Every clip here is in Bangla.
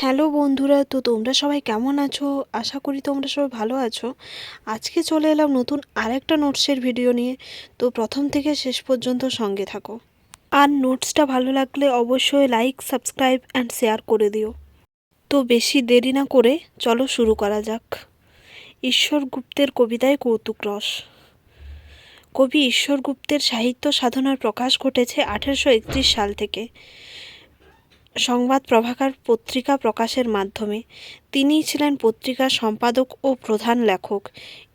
হ্যালো বন্ধুরা, তো তোমরা সবাই কেমন আছো? আশা করি তোমরা সবাই ভালো আছো। আজকে চলে এলাম নতুন আরেকটা নোটসের ভিডিও নিয়ে। তো প্রথম থেকে শেষ পর্যন্ত সঙ্গে থাকো। আর নোটসটা ভালো লাগলে অবশ্যই লাইক সাবস্ক্রাইব অ্যান্ড শেয়ার করে দিও। তো বেশি দেরি না করে চলো শুরু করা যাক। ঈশ্বর গুপ্তের কবিতায় কৌতুক রস। কবি ঈশ্বর গুপ্তের সাহিত্য সাধনার প্রকাশ ঘটেছে আঠেরোশো একত্রিশ সাল থেকে। সংবাদ প্রভাকার পত্রিকা প্রকাশের মাধ্যমে তিনিই ছিলেন পত্রিকার সম্পাদক ও প্রধান লেখক।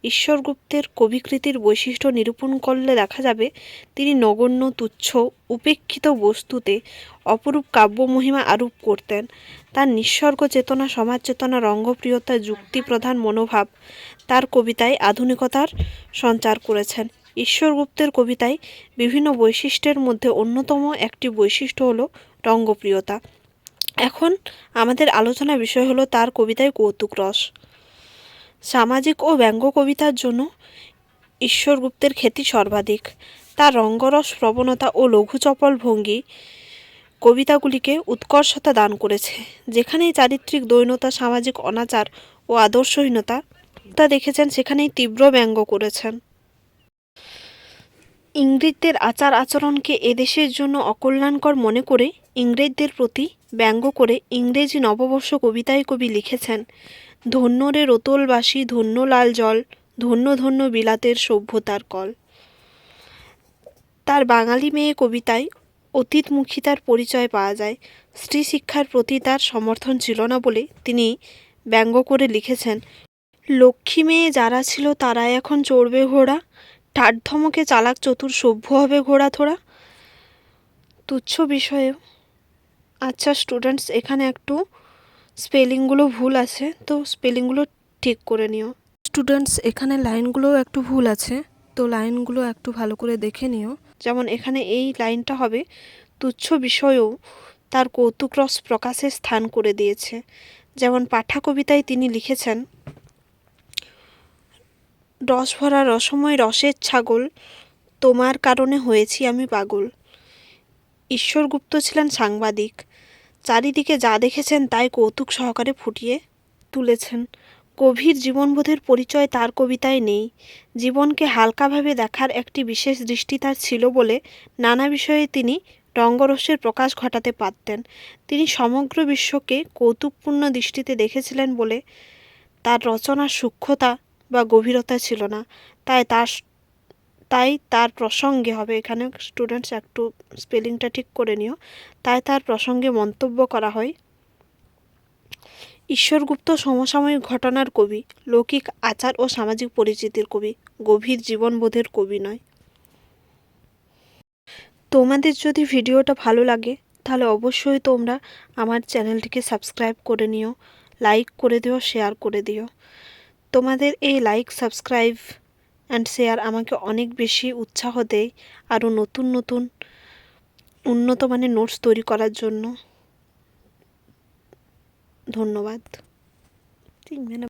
ঈশ্বরগুপ্তের কবিকৃতির বৈশিষ্ট্য নিরূপণ করলে দেখা যাবে তিনি নগণ্য, তুচ্ছ, উপেক্ষিত বস্তুতে অপরূপ কাব্য মহিমা আরোপ করতেন। তার নিঃসর্গ চেতনা, সমাজ চেতনা, রঙ্গপ্রিয়তা যুক্তিপ্রধান মনোভাব তার কবিতায় আধুনিকতার সঞ্চার করেছেন। ঈশ্বরগুপ্তের কবিতায় বিভিন্ন বৈশিষ্ট্যের মধ্যে অন্যতম একটি বৈশিষ্ট্য হলো রঙ্গপ্রিয়তা এখন আমাদের আলোচনা বিষয় হলো তার কবিতায় কৌতুক রস। সামাজিক ও ব্যঙ্গ কবিতার জন্য ঈশ্বরগুপ্তের খ্যাতি সর্বাধিক। তার রঙ্গরস, প্রবণতা ও লঘুচপল ভঙ্গি কবিতাগুলিকে উৎকর্ষতা দান করেছে, যেখানেই চারিত্রিক দৈনতা, সামাজিক অনাচার ও আদর্শহীনতা তা দেখেছেন, সেখানেই তীব্র ব্যঙ্গ করেছেন। ইংরেজদের আচার আচরণকে এদেশের জন্য অকল্যাণকর মনে করে ইংরেজদের প্রতি ব্যঙ্গ করে ইংরেজি নববর্ষ কবিতায় কবি লিখেছেন, ধন্য রে রতলবাসী, ধন্য লাল জল, ধন্য ধন্য বিলাতের সভ্যতার কল। তার বাঙালি মেয়ে কবিতায় অতীতমুখিতার পরিচয় পাওয়া যায়। স্ত্রী শিক্ষার প্রতি তার সমর্থন ছিল না বলে তিনি ব্যঙ্গ করে লিখেছেন, লক্ষ্মী মেয়ে যারা ছিল তারা এখন চড়বে ঘোড়া ঠাট ধমকে চালাক চতুর সভ্য হবে ঘোড়া থোড়া? তুচ্ছ বিষয়ে। আচ্ছা স্টুডেন্টস এখানে একটু স্পেলিংগুলো ভুল আছে তো স্পেলিংগুলো ঠিক করে নিও। স্টুডেন্টস এখানে লাইনগুলোও একটু ভুল আছে তো লাইনগুলো একটু ভালো করে দেখে নিও। যেমন এখানে এই লাইনটা হবে তুচ্ছ বিষয়েও তার কৌতুক রস প্রকাশের স্থান করে দিয়েছে। যেমন পাঠা কবিতায় তিনি লিখেছেন রস ভরা রসময় রসের ছাগল, তোমার কারণে হয়েছি আমি পাগল। ঈশ্বরগুপ্ত ছিলেন সাংবাদিক, চারিদিকে যা দেখেছেন তাই কৌতুক সহকারে ফুটিয়ে তুলেছেন। গভীর জীবনবোধের পরিচয় তার কবিতায় নেই। জীবনকে হালকাভাবে দেখার একটি বিশেষ দৃষ্টি তার ছিল বলে নানা বিষয়ে তিনি রঙ্গরসের প্রকাশ ঘটাতে পারতেন। তিনি সমগ্র বিশ্বকে কৌতুকপূর্ণ দৃষ্টিতে দেখেছিলেন বলে তার রচনার সূক্ষ্মতা গভীরতা ছিল না। তাই তার তাই তার প্রসঙ্গে হবে এখানে স্টুডেন্টস একটু স্পেলিংটা ঠিক করে নিও। তাই তার প্রসঙ্গে মন্তব্য করা হয়, ঈশ্বরগুপ্ত সমসাময়িক ঘটনার কবি, লৌকিক আচার ও সামাজিক পরিচিতির কবি, গভীর জীবনবোধের কবি নয়। তোমাদের যদি ভিডিওটা ভালো লাগে, তাহলে অবশ্যই তোমরা আমার চ্যানেলটিকে সাবস্ক্রাইব করে নিও লাইক করে দিও শেয়ার করে দিও। তোমাদের এই লাইক সাবস্ক্রাইব অ্যান্ড শেয়ার আমাকে অনেক বেশি উৎসাহ দেয় আরও নতুন নতুন উন্নত মানের নোটস তৈরি করার জন্য। ধন্যবাদ।